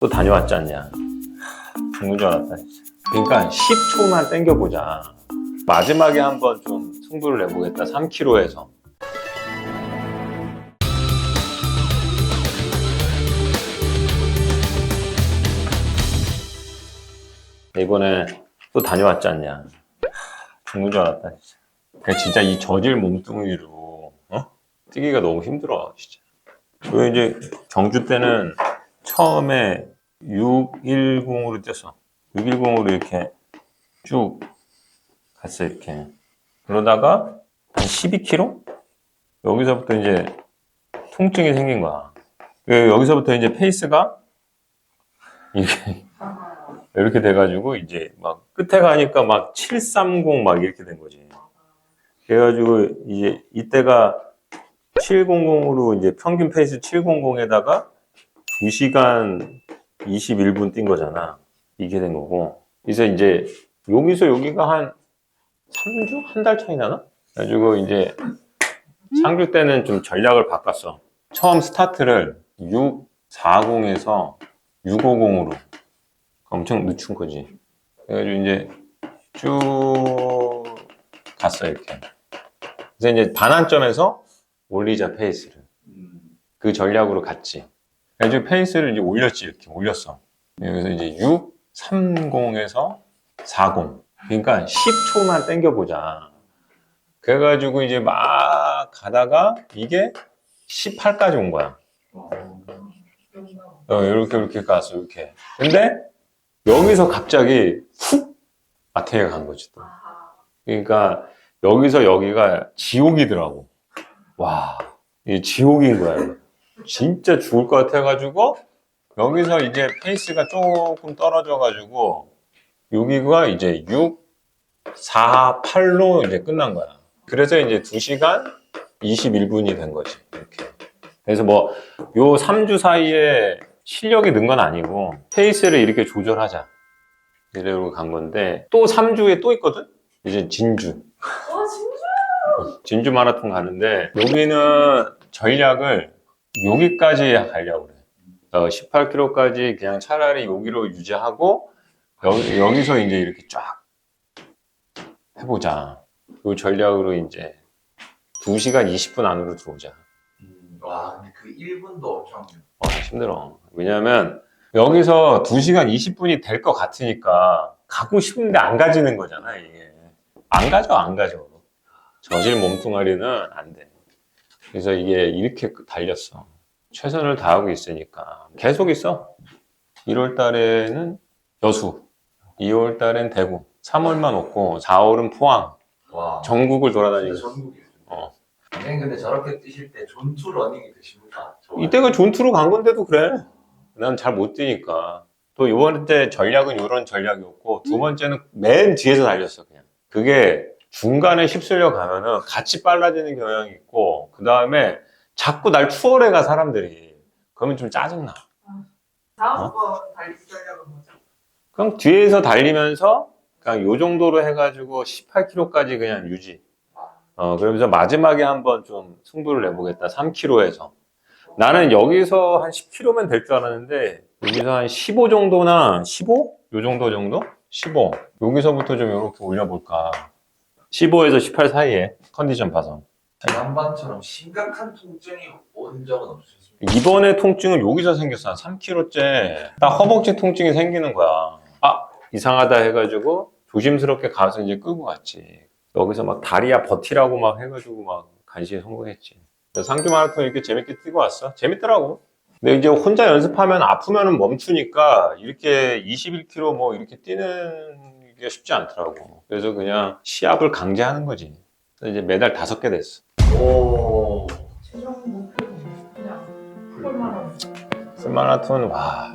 또 다녀왔지 않냐. 죽는 줄 알았다, 진짜. 그러니까 10초만 땡겨보자. 마지막에 한번 좀 승부를 내보겠다, 3km에서. 이번에 또 다녀왔지 않냐. 죽는 줄 알았다, 진짜. 그냥 진짜 이 저질 몸뚱이로, 어? 뛰기가 너무 힘들어, 진짜. 그 이제 경주 때는 처음에 610으로 뛰었어. 610으로 이렇게 쭉 갔어, 이렇게. 그러다가 한 12km? 여기서부터 이제 통증이 생긴 거야. 그 여기서부터 이제 페이스가 이렇게, 이렇게 돼가지고 이제 막 끝에 가니까 막 730 막 이렇게 된 거지. 그래가지고 이제 이때가 700으로 이제 평균 페이스 700에다가 2시간 21분 뛴 거잖아. 이게 된 거고. 그래서 이제 여기서 여기가 한 3주? 한 달 차이 나나? 그래가지고 이제 상주 때는 좀 전략을 바꿨어. 처음 스타트를 640에서 650으로. 엄청 늦춘 거지. 그래가지고 이제 쭉 갔어, 이렇게. 그래서 이제 반환점에서 올리자 페이스를. 그 전략으로 갔지. 그래가지고 페이스를 이제 올렸지, 이렇게 올렸어. 그래서 이제 6, 30에서 40. 그러니까 10초만 땡겨보자. 그래가지고 이제 막 가다가 이게 18까지 온 거야. 어, 이렇게, 이렇게 갔어, 이렇게. 근데 여기서 갑자기 훅 마태가 간 거지, 또. 그러니까 여기서 여기가 지옥이더라고. 와, 이게 지옥인 거야. 이거. 진짜 죽을 것 같아가지고 여기서 이제 페이스가 조금 떨어져가지고 여기가 이제 6, 4, 8로 이제 끝난 거야. 그래서 이제 2시간 21분이 된 거지. 이렇게. 그래서 뭐 요 3주 사이에 실력이 는 건 아니고 페이스를 이렇게 조절하자. 이래로 간 건데 또 3주에 또 있거든? 이제 진주. 와 진짜? 진주 마라톤 가는데 여기는 전략을 여기까지 가려고 그래. 어, 18km까지 그냥 차라리 여기로 유지하고 여기, 여기서 이제 이렇게 쫙 해보자. 그 전략으로 이제 2시간 20분 안으로 들어오자. 와 근데 그 1분도 엄청 와, 힘들어. 왜냐면 여기서 2시간 20분이 될 것 같으니까 가고 싶은데 안 가지는 거잖아, 이게. 안 가져, 안 가져. 저질 몸뚱아리는 안 돼. 그래서 이게 이렇게 달렸어. 최선을 다하고 있으니까. 계속 있어. 1월 달에는 여수, 2월 달엔 대구, 3월만 없고 4월은 포항, 와 전국을 돌아다니고. 진짜 전국이에요 어. 선생님 근데 저렇게 뛰실 때 존투 러닝이 되십니까? 좋아요. 이때가 존투로 간 건데도 그래. 난 잘 못 뛰니까. 또 이번 때 전략은 이런 전략이었고, 두 번째는 맨 뒤에서 달렸어, 그냥. 그게 중간에 휩쓸려 가면은 같이 빨라지는 경향이 있고, 그 다음에 자꾸 날 추월해 가, 사람들이. 그러면 좀 짜증나. 다음번 달리기 전략은 뭐죠? 그럼 뒤에서 달리면서 그냥 요 정도로 해가지고 18km까지 그냥 유지. 어, 그러면서 마지막에 한번 좀 승부를 내보겠다. 3km에서. 나는 여기서 한 10km면 될 줄 알았는데, 여기서 한 15 정도나 15? 요 정도 정도? 15. 여기서부터 좀 이렇게 올려볼까. 15에서 18 사이에 컨디션 봐서. 지난번처럼 심각한 통증이 온 적은 없으셨습니까? 이번에 통증은 여기서 생겼어. 한 3kg째. 딱 허벅지 통증이 생기는 거야. 아, 이상하다 해가지고 조심스럽게 가서 이제 끄고 갔지. 여기서 막 다리야 버티라고 막 해가지고 막 간신히 성공했지. 상주 마라톤 이렇게 재밌게 뛰고 왔어. 재밌더라고. 근데 이제 혼자 연습하면 아프면은 멈추니까 이렇게 21km 뭐 이렇게 뛰는 게 쉽지 않더라고. 그래서 그냥 시합을 강제하는 거지. 이제 메달 다섯 개 됐어. 오. 최종 목표는 그냥. 풀마라톤. 와.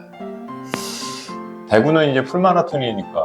대구는 이제 풀마라톤이니까